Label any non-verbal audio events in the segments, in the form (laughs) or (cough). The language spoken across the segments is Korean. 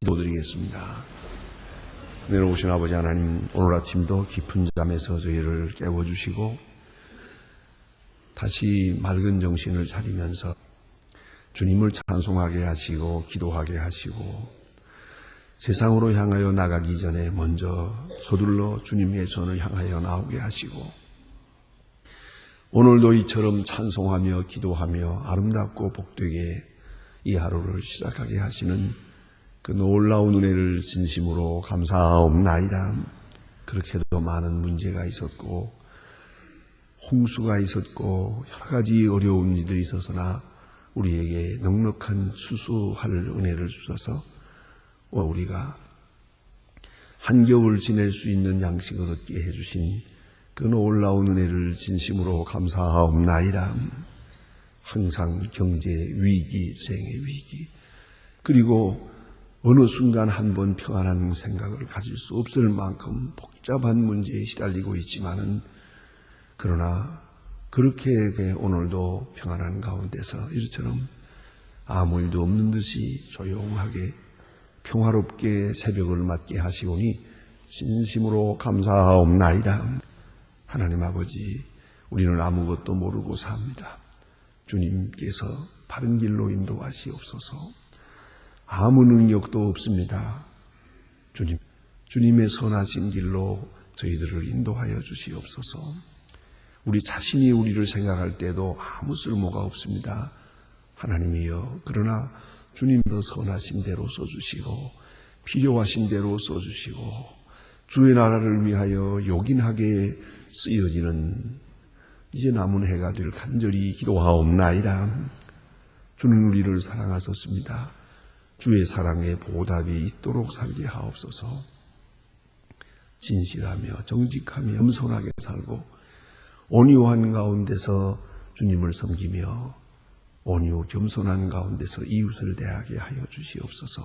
기도드리겠습니다. 내려오신 아버지 하나님, 오늘 아침도 깊은 잠에서 저희를 깨워주시고, 다시 맑은 정신을 차리면서 주님을 찬송하게 하시고, 기도하게 하시고, 세상으로 향하여 나가기 전에 먼저 서둘러 주님의 전을 향하여 나오게 하시고, 오늘도 이처럼 찬송하며 기도하며 아름답고 복되게 이 하루를 시작하게 하시는 그 놀라운 은혜를 진심으로 감사하옵나이다. 그렇게도 많은 문제가 있었고 홍수가 있었고 여러 가지 어려운 일들이 있어서나 우리에게 넉넉한 수수할 은혜를 주셔서 우리가 한겨울 지낼 수 있는 양식을 얻게 해주신 그 놀라운 은혜를 진심으로 감사하옵나이다. 항상 경제 위기, 생의 위기, 그리고 어느 순간 한 번 평안한 생각을 가질 수 없을 만큼 복잡한 문제에 시달리고 있지만은 그러나 그렇게 오늘도 평안한 가운데서 이처럼 아무 일도 없는 듯이 조용하게 평화롭게 새벽을 맞게 하시오니 진심으로 감사하옵나이다. 하나님 아버지, 우리는 아무것도 모르고 삽니다. 주님께서 바른 길로 인도하시옵소서. 아무 능력도 없습니다. 주님, 주님의 선하신 길로 저희들을 인도하여 주시옵소서. 우리 자신이 우리를 생각할 때도 아무 쓸모가 없습니다. 하나님이여, 그러나 주님도 선하신 대로 써주시고, 필요하신 대로 써주시고, 주의 나라를 위하여 요긴하게 쓰여지는 이제 남은 해가 될 간절히 기도하옵나이다. 주는 우리를 사랑하셨습니다. 주의 사랑의 보답이 있도록 살게 하옵소서. 진실하며 정직하며 겸손하게 살고 온유한 가운데서 주님을 섬기며 온유 겸손한 가운데서 이웃을 대하게 하여 주시옵소서.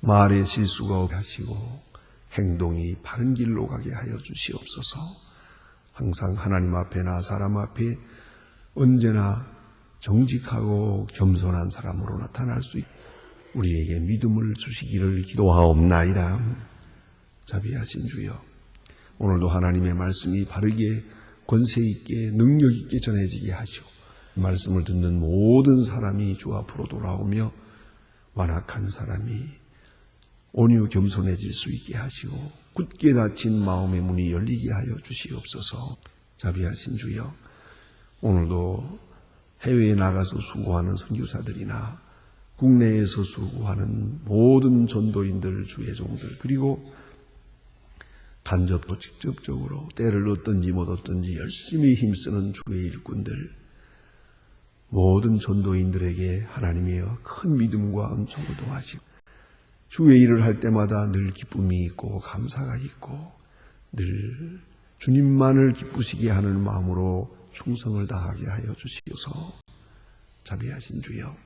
말에 실수가 없게 하시고 행동이 바른 길로 가게 하여 주시옵소서. 항상 하나님 앞에나 사람 앞에 언제나 정직하고 겸손한 사람으로 나타날 수 있고 우리에게 믿음을 주시기를 기도하옵나이다. 자비하신 주여, 오늘도 하나님의 말씀이 바르게 권세 있게 능력 있게 전해지게 하시오. 말씀을 듣는 모든 사람이 주 앞으로 돌아오며 완악한 사람이 온유 겸손해질 수 있게 하시고 굳게 닫힌 마음의 문이 열리게 하여 주시옵소서. 자비하신 주여, 오늘도 해외에 나가서 수고하는 선교사들이나 국내에서 수고하는 모든 전도인들, 주의 종들, 그리고 간접도 직접적으로 때를 얻든지 못 얻든지 열심히 힘쓰는 주의 일꾼들, 모든 전도인들에게 하나님이여 큰 믿음과 은총을 도하시고 주의 일을 할 때마다 늘 기쁨이 있고 감사가 있고 늘 주님만을 기쁘시게 하는 마음으로 충성을 다하게 하여 주시옵소서. 자비하신 주여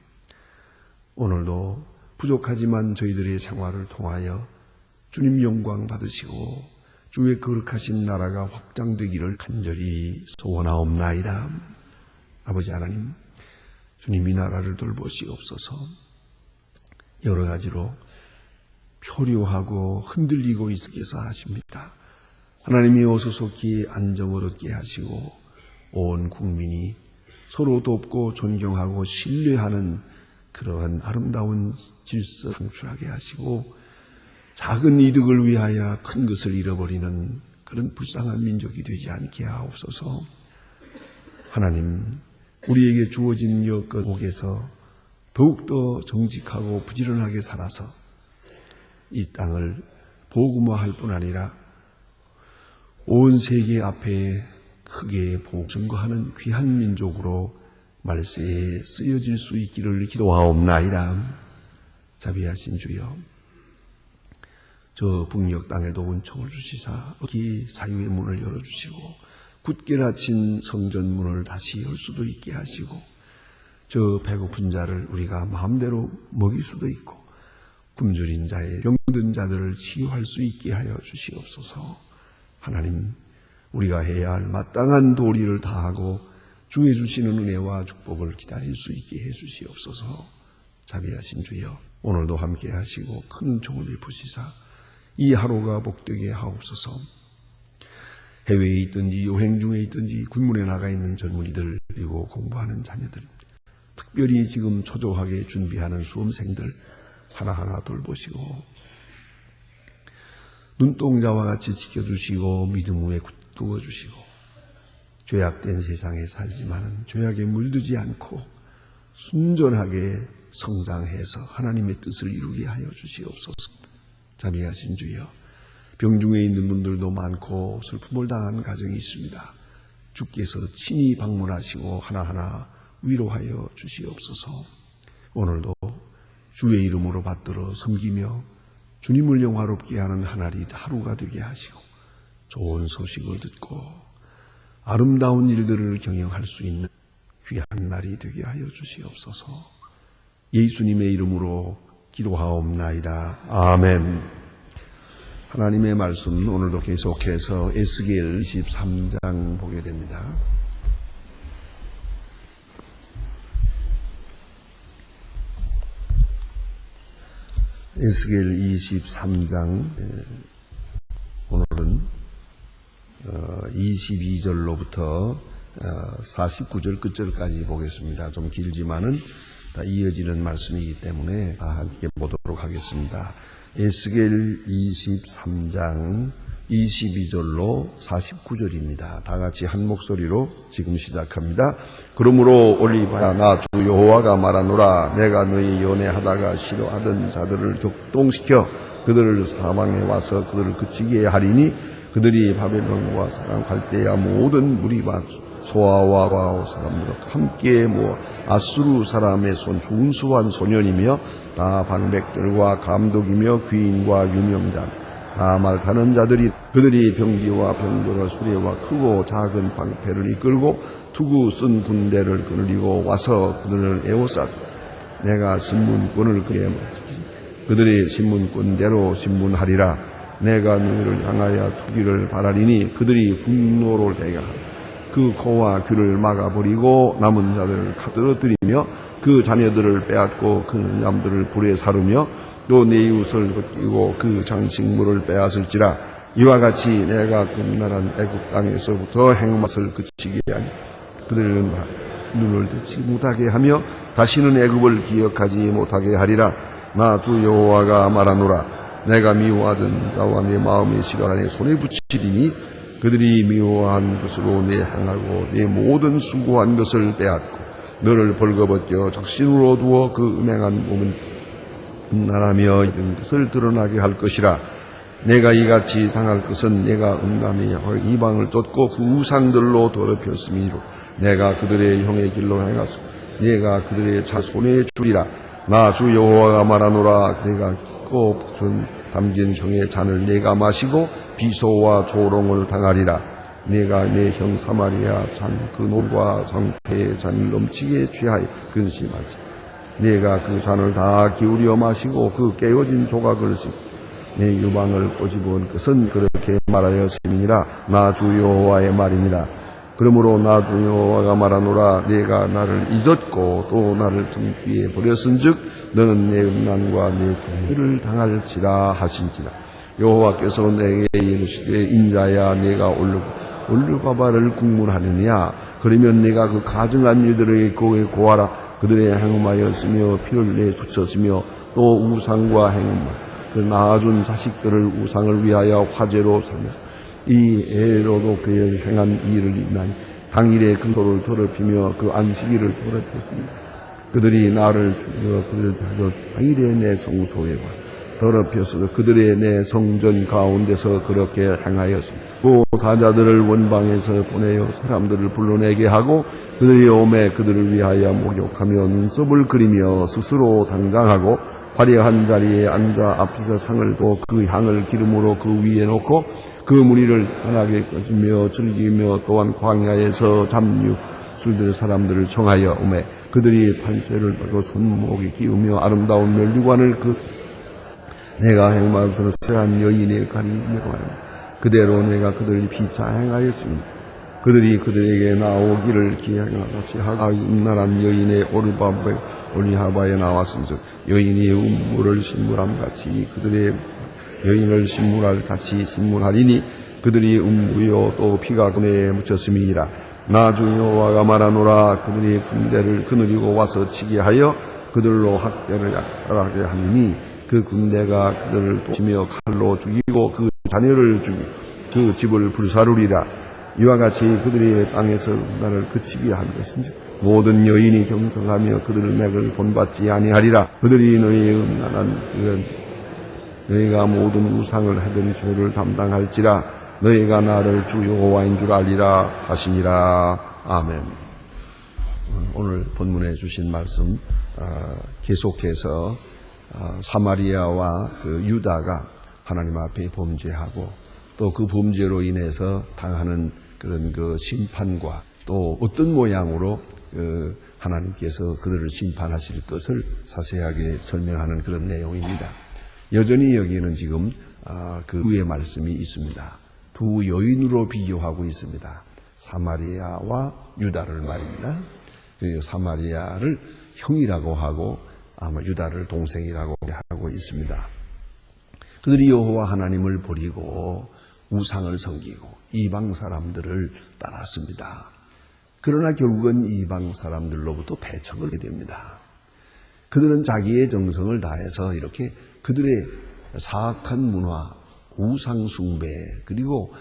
오늘도 부족하지만 저희들의 생활을 통하여 주님 영광 받으시고 주의 거룩하신 나라가 확장되기를 간절히 소원하옵나이다. 아버지 하나님, 주님 이 나라를 돌보시옵소서. 여러 가지로 표류하고 흔들리고 있게서 하십니다. 하나님이 오소속히 안정을 얻게 하시고 온 국민이 서로 돕고 존경하고 신뢰하는 그러한 아름다운 질서 창출하게 하시고 작은 이득을 위하여 큰 것을 잃어버리는 그런 불쌍한 민족이 되지 않게 하옵소서. 하나님, 우리에게 주어진 여건옥에서 더욱더 정직하고 부지런하게 살아서 이 땅을 복음화할 뿐 아니라 온 세계 앞에 크게 복 증거하는 귀한 민족으로 말세에 쓰여질 수 있기를 기도하옵나이다. 자비하신 주여, 저 북녘 땅에도 은총을 주시사 기 사유의 문을 열어주시고 굳게 닫힌 성전 문을 다시 열 수도 있게 하시고 저 배고픈 자를 우리가 마음대로 먹일 수도 있고 굶주린 자의 병든 자들을 치유할 수 있게 하여 주시옵소서. 하나님, 우리가 해야 할 마땅한 도리를 다하고 주의 주시는 은혜와 축복을 기다릴 수 있게 해 주시옵소서. 자비하신 주여, 오늘도 함께 하시고 큰 종을 베푸시사 이 하루가 복되게 하옵소서. 해외에 있든지 여행 중에 있든지 군문에 나가 있는 젊은이들 그리고 공부하는 자녀들 특별히 지금 초조하게 준비하는 수험생들 하나하나 돌보시고 눈동자와 같이 지켜주시고 믿음 위에 굳두어 주시고 죄악된 세상에 살지만 죄악에 물들지 않고 순전하게 성장해서 하나님의 뜻을 이루게 하여 주시옵소서. 자비하신 주여 병중에 있는 분들도 많고 슬픔을 당한 가정이 있습니다. 주께서 친히 방문하시고 하나하나 위로하여 주시옵소서. 오늘도 주의 이름으로 받들어 섬기며 주님을 영화롭게 하는 하나리 하루가 되게 하시고 좋은 소식을 듣고 아름다운 일들을 경영할 수 있는 귀한 날이 되게 하여 주시옵소서. 예수님의 이름으로 기도하옵나이다. 아멘. 하나님의 말씀 오늘도 계속해서 에스겔 23장 보게 됩니다. 에스겔 23장 오늘은 22절로부터 49절 끝절까지 보겠습니다. 좀 길지만은 다 이어지는 말씀이기 때문에 다 함께 보도록 하겠습니다. 에스겔 23장 22절로 49절입니다. 다 같이 한 목소리로 지금 시작합니다. 그러므로 올리바야 나 주 여호와가 말하노라 내가 너희 연애하다가 싫어하던 자들을 격동시켜 그들을 사망에 와서 그들을 그치게 하리니 그들이 바벨론과 사랑할 때야 모든 무리와 소아와 과오 사람들과 함께 모 아수르 사람의 손 중수한 소년이며 다 방백들과 감독이며 귀인과 유명자 다 말하는 자들이 그들이 병기와 병거와 수레와 크고 작은 방패를 이끌고 투구 쓴 군대를 거느리고 와서 그들을 에워쌌 내가 신문권을 그에 그들이 신문권대로 신문하리라 내가 너희를 향하여 투기를 바라리니 그들이 분노를 대가 그 코와 귀를 막아버리고 남은 자들을 가들어뜨리며 그 자녀들을 빼앗고 그 남들을 불에 사르며 또 내 이웃을 벗기고 그 장식물을 빼앗을지라. 이와 같이 내가 금나란 애국 땅에서부터 행맛을 그치게 하니 그들은 눈을 듣지 못하게 하며 다시는 애굽을 기억하지 못하게 하리라. 나 주 여호와가 말하노라 내가 미워하던 자와 내 마음의 시간에 손에 붙이리니 그들이 미워한 것으로 내 향하고 내 모든 수고한 것을 빼앗고 너를 벌거벗겨 적신으로 두어 그 음행한 몸은 음란하며 이런 것을 드러나게 할 것이라. 내가 이같이 당할 것은 내가 음란히 이방을 쫓고 그 우상들로 더럽혔음이로 내가 그들의 형의 길로 행하소. 내가 그들의 자손에 주리라. 나 주 여호와가 말하노라. 내가 꼭 담긴 형의 잔을 내가 마시고 비소와 조롱을 당하리라. 내가 내 형 사마리아 잔 그 놀과 성패의 잔을 넘치게 취하여 근심하지. 내가 그 잔을 다 기울여 마시고 그 깨어진 조각을 내 유방을 꼬집은 것은 그렇게 말하였음이니라. 나 주 여호와의 말이니라 그러므로 나주 여호와가 말하노라 내가 나를 잊었고 또 나를 등뒤에 버렸은즉 너는 내 음란과 내 공의를 당할지라 하신지라. 여호와께서 내게 이르시되 인자야 내가 올르 올르바바를 국문하느냐? 그러면 내가 그 가증한 이들에게 고에 고하라. 그들의 행음하였으며 피를 내쏟쳤으며 또 우상과 행음 그 낳아준 자식들을 우상을 위하여 화제로 삼며 이 애로도 그의 행한 일을 인하여 당일에 근소를 더럽히며 그 안식일을 더럽혔습니다. 그들이 나를 죽여 그들을 하여 당일에 내 성소에 와서 더럽혀서 그들의 내 성전 가운데서 그렇게 행하였습니다. 그 사자들을 원방에서 보내어 사람들을 불러내게 하고 그들이 오매 그들을 위하여 목욕하며 눈썹을 그리며 스스로 당장하고 화려한 자리에 앉아 앞에서 상을 또 그 향을 기름으로 그 위에 놓고 그 무리를 편하게 꺼주며 즐기며 또한 광야에서 잡류 술들 사람들을 청하여 오매 그들이 판쇠를 받고 손목에 끼우며 아름다운 멸류관을 그 내가 행마음스러 새한 여인의 가리며. 그대로 내가 그들을 비차 행하였습니다. 그들이 그들에게 나오기를 기하같이 하가 임나란 여인의 오르바베 오리하바에 나왔은즉 여인이 음물을 신물함 같이 그들의 여인을 신물할 같이 신물하리니 그들이 음부요 또 피가 금에 묻혔음이니라. 나주 여호와가 말하노라. 그들이 군대를 그늘이고 와서 치게 하여 그들로 학대를 약하게 하니 그 군대가 그들을 또 치며 칼로 죽이고 그 자녀를 죽이 그 집을 불사르리라. 이와 같이 그들의 땅에서 나를 그치게 한 것인지 모든 여인이 경성하며 그들의 맥을 본받지 아니하리라. 그들이 너희의 음란한 그 너희가 모든 우상을 하던 죄를 담당할지라 너희가 나를 주 여호와인 줄 알리라 하시니라 아멘. 오늘 본문에 주신 말씀 아, 계속해서 아, 사마리아와 그 유다가 하나님 앞에 범죄하고 또 그 범죄로 인해서 당하는 그런 그 심판과 또 어떤 모양으로 그 하나님께서 그들을 심판하실 것을 자세하게 설명하는 그런 내용입니다. 여전히 여기에는 지금 아, 그 후의 말씀이 있습니다. 두 여인으로 비교하고 있습니다. 사마리아와 유다를 말입니다. 그 사마리아를 형이라고 하고 아마 유다를 동생이라고 하고 있습니다. 그들이 여호와 하나님을 버리고 우상을 섬기고 이방 사람들을 따랐습니다. 그러나 결국은 이방 사람들로부터 배척을 하게 됩니다. 그들은 자기의 정성을 다해서 이렇게 그들의 사악한 문화, 우상숭배, 그리고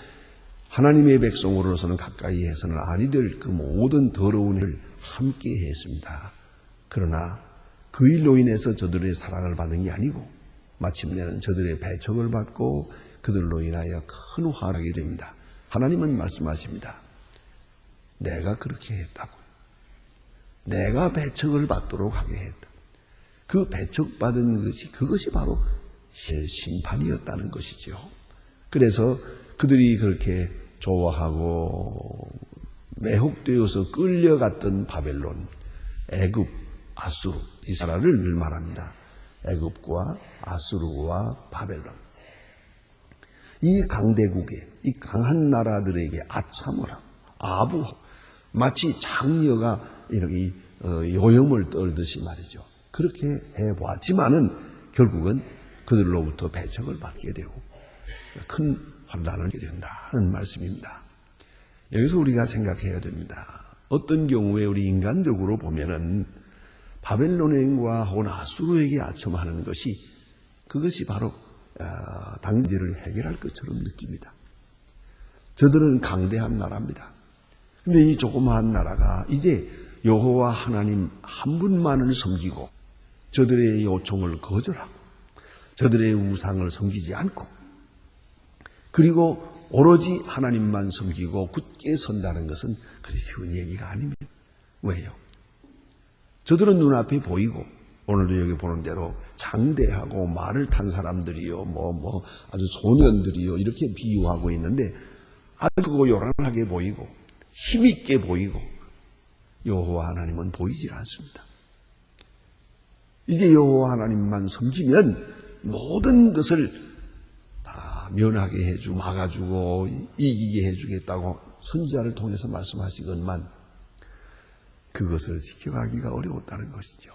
하나님의 백성으로서는 가까이 해서는 아니 될 그 모든 더러운 일을 함께 했습니다. 그러나 그 일로 인해서 저들의 사랑을 받는 게 아니고 마침내는 저들의 배척을 받고 그들로 인하여 큰 화나게 됩니다. 하나님은 말씀하십니다. 내가 그렇게 했다고. 내가 배척을 받도록 하게 했다. 그 배척받은 것이 그것이 바로 심판이었다는 것이죠. 그래서 그들이 그렇게 좋아하고 매혹되어서 끌려갔던 바벨론, 애굽, 아수르, 이스라엘을 말합니다. 애굽과 아수르와 바벨론. 이 강대국에 이 강한 나라들에게 하고 아부하고 마치 장녀가 이렇게 어, 요염을 떨듯이 말이죠. 그렇게 해보았지만은 결국은 그들로부터 배척을 받게 되고 큰 환란을 하게 된다는 말씀입니다. 여기서 우리가 생각해야 됩니다. 어떤 경우에 우리 인간적으로 보면은 바벨론행과 혹은 아수르에게 아첨하는 것이 그것이 바로 어, 당지를 해결할 것처럼 느낍니다. 저들은 강대한 나라입니다. 근데 이 조그마한 나라가 이제 여호와 하나님 한 분만을 섬기고 저들의 요청을 거절하고 저들의 우상을 섬기지 않고 그리고 오로지 하나님만 섬기고 굳게 선다는 것은 그리 쉬운 얘기가 아닙니다. 왜요? 저들은 눈앞에 보이고 오늘도 여기 보는 대로 장대하고 말을 탄 사람들이요, 뭐, 뭐, 아주 소년들이요, 이렇게 비유하고 있는데 아주 요란하게 보이고 힘있게 보이고 여호와 하나님은 보이질 않습니다. 이제 여호와 하나님만 섬기면 모든 것을 다 면하게 해주고 막아주고 이기게 해주겠다고 선지자를 통해서 말씀하시건만 그것을 지켜가기가 어려웠다는 것이죠.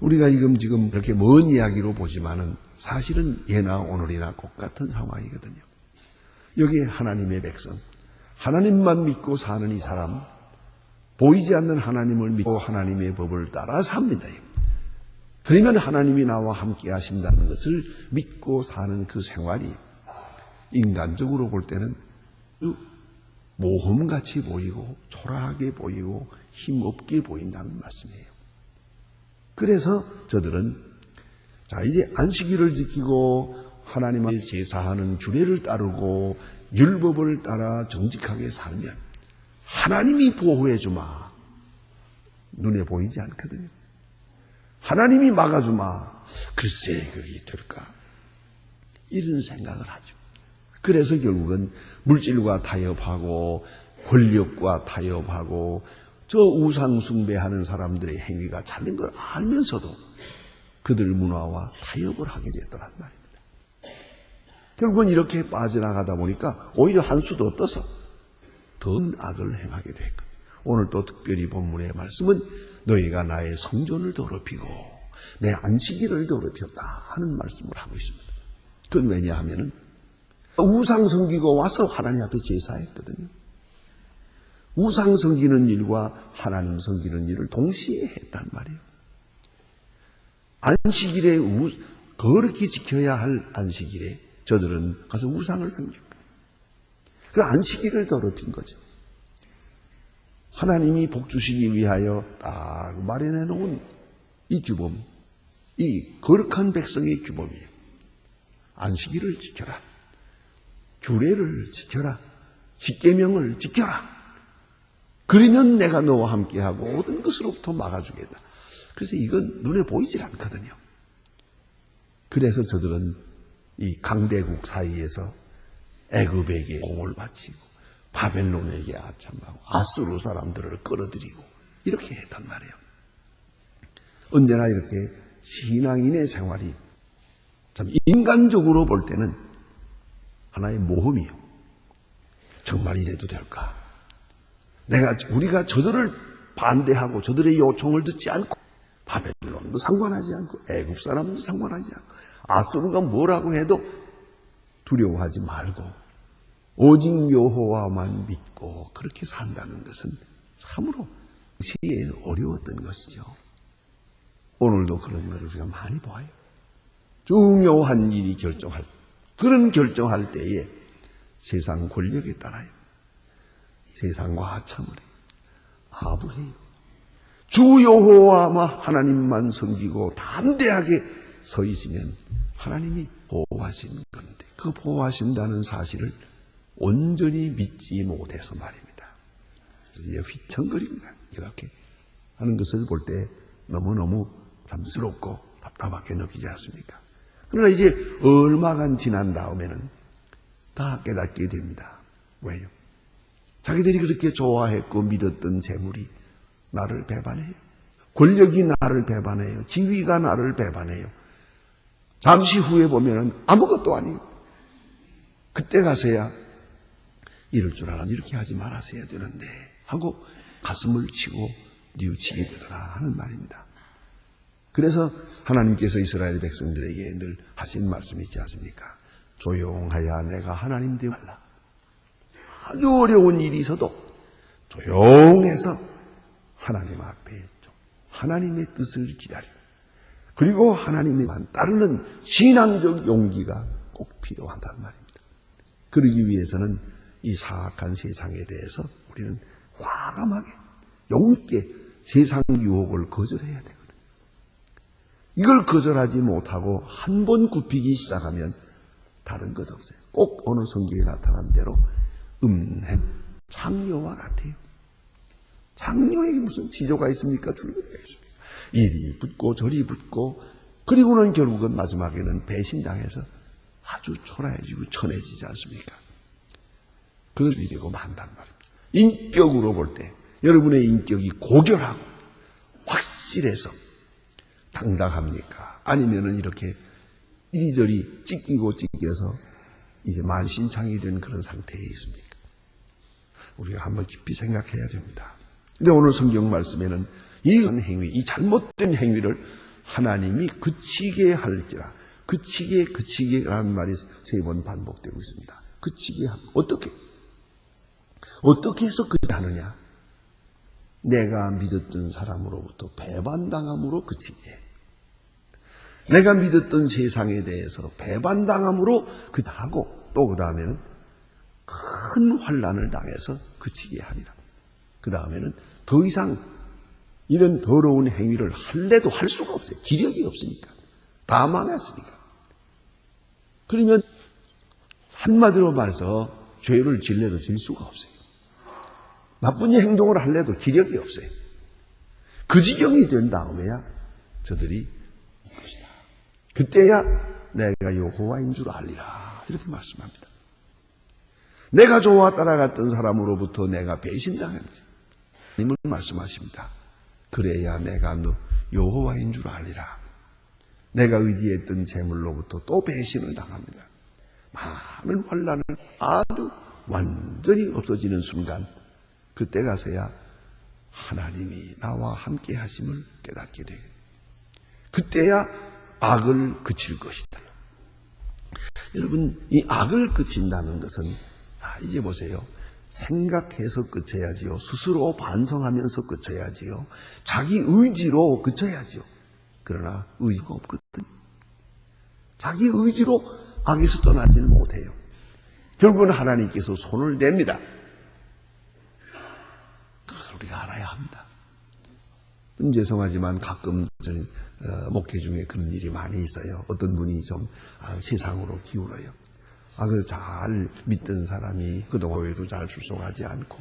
우리가 지금 지금 그렇게 먼 이야기로 보지만은 사실은 예나 오늘이나 똑같은 상황이거든요. 여기 하나님의 백성, 하나님만 믿고 사는 이 사람, 보이지 않는 하나님을 믿고 하나님의 법을 따라 삽니다. 그러면 하나님이 나와 함께 하신다는 것을 믿고 사는 그 생활이 인간적으로 볼 때는 모험같이 보이고 초라하게 보이고 힘없게 보인다는 말씀이에요. 그래서 저들은 자 이제 안식일을 지키고 하나님의 제사하는 규례를 따르고 율법을 따라 정직하게 살면 하나님이 보호해 주마 눈에 보이지 않거든요. 하나님이 막아주마 글쎄 그게 될까 이런 생각을 하죠. 그래서 결국은 물질과 타협하고 권력과 타협하고 저 우상 숭배하는 사람들의 행위가 잘된 걸 알면서도 그들 문화와 타협을 하게 됐더란 말입니다. 결국은 이렇게 빠져나가다 보니까 오히려 한 수도 떠서 더 악을 행하게 됐고 오늘 또 특별히 본문의 말씀은 너희가 나의 성전을 더럽히고 내 안식일을 더럽혔다 하는 말씀을 하고 있습니다. 그건 왜냐하면은 우상 섬기고 와서 하나님 앞에 제사했거든요. 우상 섬기는 일과 하나님 섬기는 일을 동시에 했단 말이에요. 안식일에 우, 거룩히 지켜야 할 안식일에 저들은 가서 우상을 섬깁니다. 그 안식일을 더럽힌 거죠. 하나님이 복 주시기 위하여 딱 마련해 놓은 이 규범, 이 거룩한 백성의 규범이에요. 안식일을 지켜라. 규례를 지켜라. 십계명을 지켜라. 그러면 내가 너와 함께하고 모든 것으로부터 막아주겠다. 그래서 이건 눈에 보이질 않거든요. 그래서 저들은 이 강대국 사이에서 애굽에게 공을 바치고 바벨론에게 아참하고 아수르 사람들을 끌어들이고 이렇게 했단 말이에요. 언제나 이렇게 신앙인의 생활이 참 인간적으로 볼 때는 하나의 모험이요. 정말 이래도 될까? 내가 우리가 저들을 반대하고 저들의 요청을 듣지 않고 바벨론도 상관하지 않고 애굽 사람도 상관하지 않고 아수르가 뭐라고 해도 두려워하지 말고 오직 여호와만 믿고 그렇게 산다는 것은 참으로 시에 어려웠던 것이죠. 오늘도 그런 것을 우리가 많이 봐요. 중요한 일이 결정할 그런 결정할 때에 세상 권력에 따라요. 세상과 하참을 해요. 아부해요. 주 여호와만 하나님만 섬기고 담대하게 서 있으면 하나님이 보호하신 건데 그 보호하신다는 사실을 온전히 믿지 못해서 말입니다. 그래서 휘청거립니다. 이렇게 하는 것을 볼 때 너무너무 잠스럽고 답답하게 느끼지 않습니까? 그러나 이제 얼마간 지난 다음에는 다 깨닫게 됩니다. 왜요? 자기들이 그렇게 좋아했고 믿었던 재물이 나를 배반해요. 권력이 나를 배반해요. 지위가 나를 배반해요. 잠시 후에 보면은 아무것도 아니에요. 그때 가서야 이럴 줄 알았는데 이렇게 하지 말았어야 되는데 하고 가슴을 치고 뉘우치게 되더라 하는 말입니다. 그래서 하나님께서 이스라엘 백성들에게 늘 하신 말씀이 있지 않습니까? 조용하야 내가 하나님 되고 말라. 아주 어려운 일이 있어도 조용해서 하나님 앞에 하나님의 뜻을 기다리고 그리고 하나님에만 따르는 신앙적 용기가 꼭 필요하단 말입니다. 그러기 위해서는 이 사악한 세상에 대해서 우리는 과감하게 용있게 세상 유혹을 거절해야 되거든요. 이걸 거절하지 못하고 한 번 굽히기 시작하면 다른 것 없어요. 꼭 어느 성경에 나타난 대로 음행, 창녀와 같아요. 창녀에게 무슨 지조가 있습니까? 줄거리가 있습니까? 이리 붙고 저리 붙고 그리고는 결국은 마지막에는 배신당해서 아주 초라해지고 천해지지 않습니까? 그런 일이 되고 만단 말입니다. 인격으로 볼 때 여러분의 인격이 고결하고 확실해서 당당합니까? 아니면은 이렇게 이리저리 찢기고 찢겨서 이제 만신창이 된 그런 상태에 있습니까? 우리가 한번 깊이 생각해야 됩니다. 근데 오늘 성경 말씀에는 이 행위, 이 잘못된 행위를 하나님이 그치게 할지라, 그치게, 그치게 라는 말이 세 번 반복되고 있습니다. 그치게 함. 어떻게? 어떻게 해서 그치 하느냐? 내가 믿었던 사람으로부터 배반당함으로 그치게 해. 내가 믿었던 세상에 대해서 배반당함으로 그하고 또 그 다음에는 큰 환란을 당해서 그치게 하리라. 그 다음에는 더 이상 이런 더러운 행위를 할래도 할 수가 없어요. 기력이 없으니까. 다 망했으니까. 그러면 한마디로 말해서 죄를 질래도 질 수가 없어요. 나쁜 행동을 할래도 기력이 없어요. 그 지경이 된 다음에야 저들이 것이다. 그때야 내가 여호와인 줄 알리라. 이렇게 말씀합니다. 내가 좋아 따라갔던 사람으로부터 내가 배신당했지. 님을 말씀하십니다. 그래야 내가 너 여호와인 줄 알리라. 내가 의지했던 재물로부터 또 배신을 당합니다. 많은 환란을 아주 완전히 없어지는 순간 그때 가서야 하나님이 나와 함께 하심을 깨닫게 돼. 그때야 악을 그칠 것이다. 여러분, 이 악을 그친다는 것은, 아, 이제 보세요. 생각해서 그쳐야지요. 스스로 반성하면서 그쳐야지요. 자기 의지로 그쳐야지요. 그러나 의지가 없거든. 자기 의지로 악에서 떠나지는 못해요. 결국은 하나님께서 손을 냅니다. 그것을 우리가 알아야 합니다. 좀 죄송하지만 가끔 저는 어, 목회 중에 그런 일이 많이 있어요. 어떤 분이 좀 아, 세상으로 기울어요. 아, 그잘 믿던 사람이 그동안 교회도 잘 출석하지 않고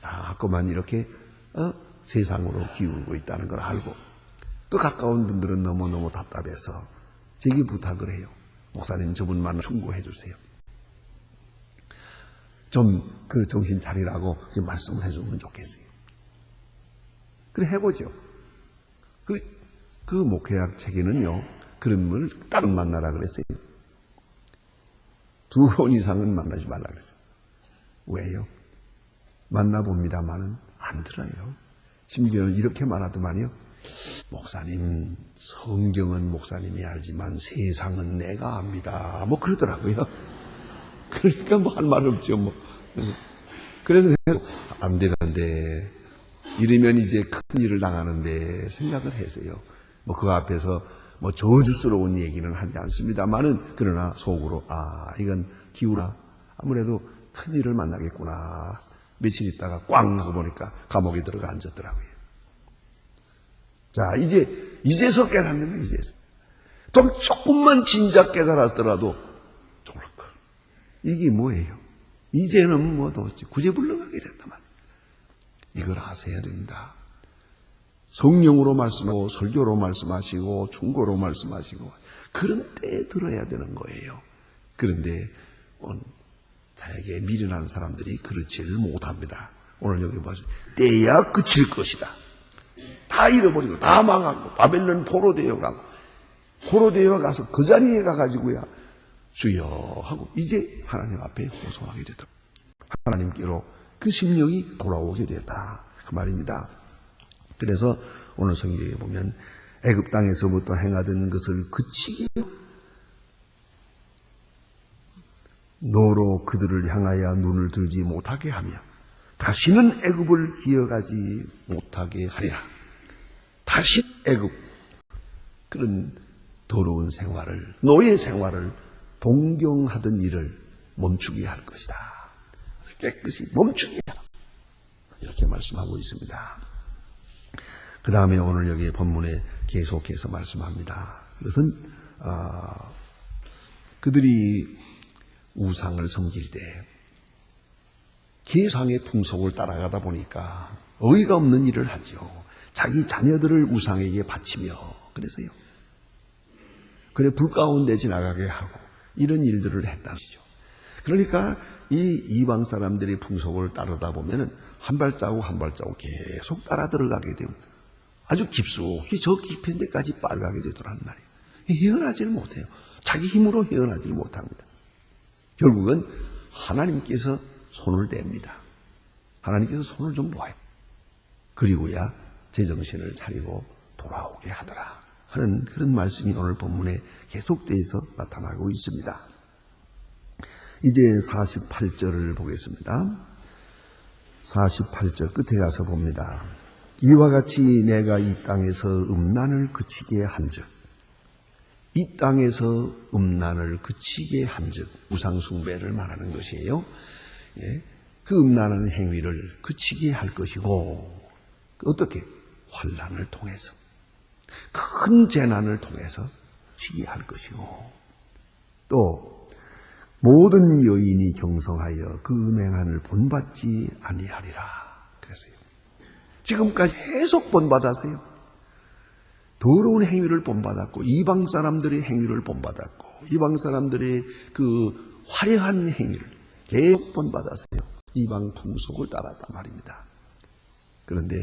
자꾸만 이렇게 어, 세상으로 기울고 있다는 걸 알고 또 가까운 분들은 너무너무 답답해서 제게 부탁을 해요. 목사님 저분만 충고해 주세요. 좀 그 정신 차리라고 말씀을 해주면 좋겠어요. 그래 해보죠. 그, 그 목회학 책에는요, 그런 분을 따로 만나라 그랬어요. 두 번 이상은 만나지 말라 그랬어요. 왜요? 만나봅니다만은 안 들어요. 심지어는 이렇게 말하더만요. 목사님, 성경은 목사님이 알지만 세상은 내가 압니다. 뭐 그러더라고요. (laughs) 그러니까 뭐 할 말 없죠, 뭐. 그래서 안 되는데, 이러면 이제 큰 일을 당하는데 생각을 해서요. 뭐 그 앞에서 뭐 저주스러운 얘기는 하지 않습니다만은 그러나 속으로 아 이건 기우라 아무래도 큰 일을 만나겠구나 며칠 있다가 꽝 하고 보니까 감옥에 들어가 앉았더라고요. 자 이제 이제서 깨닫는 건 이제서 좀 조금만 진작 깨달았더라도 정말 걸 이게 뭐예요? 이제는 뭐 도대체 구제불능하게 됐단 말이에요. 이걸 아셔야 됩니다. 성령으로 말씀하고 설교로 말씀하시고 충고로 말씀하시고 그런 때에 들어야 되는 거예요. 그런데 자에게 미련한 사람들이 그렇지를 못합니다. 오늘 여기 보세요. 때야 그칠 것이다. 다 잃어버리고 다 망하고 바벨론 포로 되어 가고 포로 되어 가서 그 자리에 가가지고야 주여 하고 이제 하나님 앞에 호소하게 되더라. 하나님께로 그 심령이 돌아오게 됐다. 그 말입니다. 그래서 오늘 성경에 보면 애굽 땅에서부터 행하던 것을 그치게 너로 그들을 향하여 눈을 들지 못하게 하며 다시는 애굽을 기억하지 못하게 하리라. 다시 애굽 그런 더러운 생활을 노예 생활을 동경하던 일을 멈추게 할 것이다. 깨끗이 멈추게. 이렇게 말씀하고 있습니다. 그 다음에 오늘 여기 본문에 계속해서 말씀합니다. 그것은 어, 그들이 우상을 섬길 때 계상의 풍속을 따라가다 보니까 어이가 없는 일을 하죠. 자기 자녀들을 우상에게 바치며 그래서요. 그래 불 가운데 지나가게 하고 이런 일들을 했다시죠. 그러니까 이 이방 사람들이 풍속을 따르다 보면은 한 발자국 한 발자국 계속 따라 들어가게 됩니다. 아주 깊숙이 저 깊은 데까지 빠져가게 되더란 말이에요. 헤어나지를 못해요. 자기 힘으로 헤어나지를 못합니다. 결국은 하나님께서 손을 댑니다. 하나님께서 손을 좀 놓아요. 그리고야 제정신을 차리고 돌아오게 하더라. 하는 그런 말씀이 오늘 본문에 계속돼서 나타나고 있습니다. 이제 48절을 보겠습니다. 48절 끝에 가서 봅니다. 이와 같이 내가 이 땅에서 음란을 그치게 한즉 이 땅에서 음란을 그치게 한즉 우상숭배를 말하는 것이에요. 예? 그 음란한 행위를 그치게 할 것이고 어떻게 환란을 통해서 큰 재난을 통해서 치게 할 것이고 또 모든 여인이 경성하여 그 음행한을 본받지 아니하리라. 그랬어요. 지금까지 계속 본받았어요. 더러운 행위를 본받았고 이방 사람들의 행위를 본받았고 이방 사람들의 그 화려한 행위를 계속 본받았어요. 이방 풍속을 따랐단 말입니다. 그런데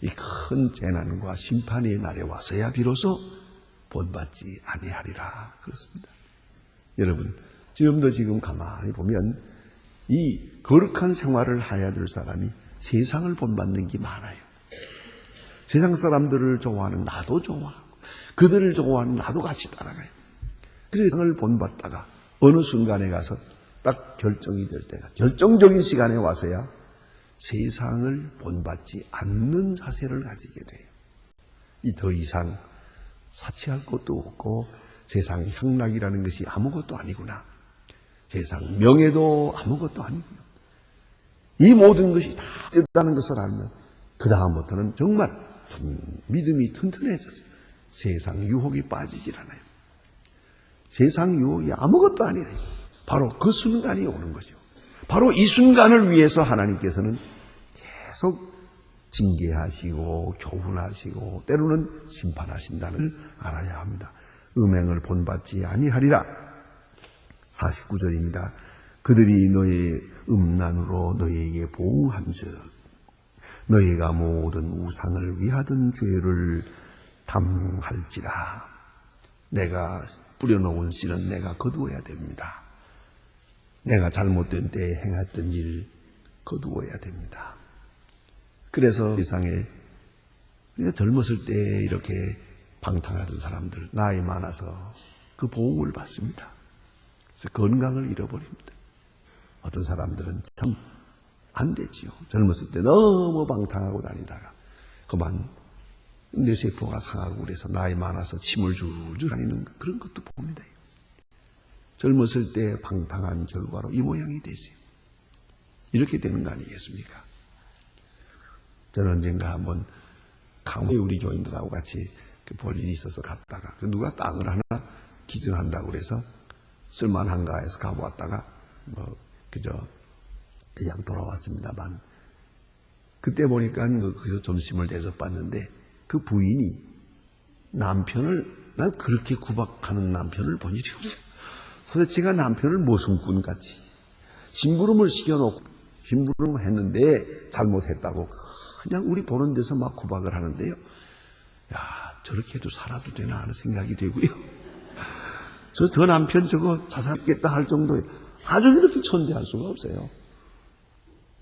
이 큰 재난과 심판의 날에 와서야 비로소 본받지 아니하리라 그렇습니다. 여러분 지금도 지금 가만히 보면 이 거룩한 생활을 해야 될 사람이 세상을 본받는 게 많아요. 세상 사람들을 좋아하는 나도 좋아하고 그들을 좋아하는 나도 같이 따라가요. 그래서 세상을 본받다가 어느 순간에 가서 딱 결정이 될 때가 결정적인 시간에 와서야 세상을 본받지 않는 자세를 가지게 돼요. 이 더 이상 사치할 것도 없고 세상 향락이라는 것이 아무것도 아니구나. 세상 명예도 아무것도 아니구나. 이 모든 것이 다 있다는 것을 알면 그 다음부터는 정말 믿음이 튼튼해져서 세상 유혹이 빠지질 않아요. 세상 유혹이 아무것도 아니래. 바로 그 순간이 오는 거죠. 바로 이 순간을 위해서 하나님께서는 계속 징계하시고 교훈하시고 때로는 심판하신다는 걸 알아야 합니다. 음행을 본받지 아니하리라. 49절입니다. 그들이 너의 음란으로 너희에게 보응한즉 너희가 모든 우상을 위하던 죄를 담할지라. 내가 뿌려놓은 씨는 내가 거두어야 됩니다. 내가 잘못된 때에 행했던 일 거두어야 됩니다. 그래서 세상에 우리가 젊었을 때 이렇게 방탕하던 사람들 나이 많아서 그 보험을 받습니다. 그래서 건강을 잃어버립니다. 어떤 사람들은 참 안 되지요. 젊었을 때 너무 방탕하고 다니다가 그만 뇌세포가 상하고 그래서 나이 많아서 침을 줄줄 다니는 그런 것도 봅니다. 젊었을 때 방탕한 결과로 이 모양이 되지. 이렇게 되는 거 아니겠습니까? 저는 언젠가 한번 강원에 우리 교인들하고 같이 그볼 일이 있어서 갔다가 그 누가 땅을 하나 기증한다고 그래서 쓸만한가 해서 가보았다가 뭐 그저 그냥 돌아왔습니다만 그때 보니까 그래서 점심을 대접받는데 그 부인이 남편을 난 그렇게 구박하는 남편을 본 일이 없어요. 도대체가 남편을 모순꾼 같이 심부름을 시켜놓고 심부름 했는데 잘못했다고 그냥 우리 보는 데서 막 구박을 하는데요. 야 저렇게 해도 살아도 되나 하는 생각이 되고요. 저, 저 남편 저거 자살했겠다 할 정도에 아주 이렇게 천대할 수가 없어요.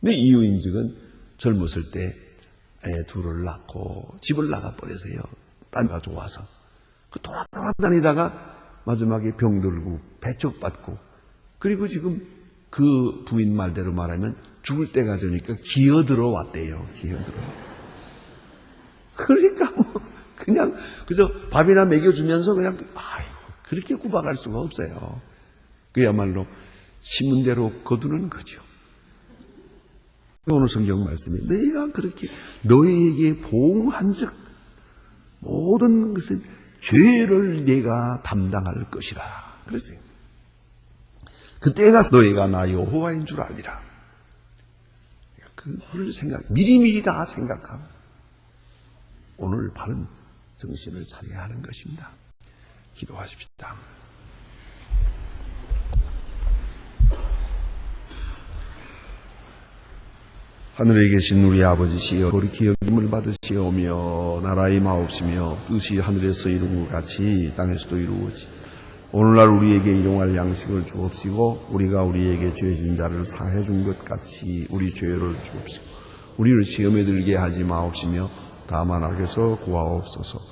근데 이유인즉은 젊었을 때 애 둘을 낳고 집을 나가버려서요. 딴가 좋아서. 그 돌아다니다가 마지막에 병들고 배척받고 그리고 지금 그 부인 말대로 말하면 죽을 때가 되니까 기어들어 왔대요. 기어들어. 그러니까 뭐 그냥 그저 밥이나 먹여주면서 그냥 아이고 그렇게 구박할 수가 없어요. 그야말로 심은대로 거두는 거죠. 오늘 성경 말씀이 내가 그렇게 너희에게 보응한즉 모든 것을 죄를 내가 담당할 것이라 그랬어요. 그때가 너희가 나 여호와인 줄 알리라. 그걸 생각 미리미리 다 생각하고 오늘 바른 정신을 차려야 하는 것입니다. 기도하십시다. 하늘에 계신 우리 아버지시여 우리 기억임을 받으시오며 나라의 마옵시며 뜻이 하늘에서 이룬 것 같이 땅에서도 이루어지 오늘날 우리에게 일용할 양식을 주옵시고 우리가 우리에게 죄 진 자를 사해 준 것 같이 우리 죄를 주옵시고 우리를 시험에 들게 하지 마옵시며 다만 악에서 구하옵소서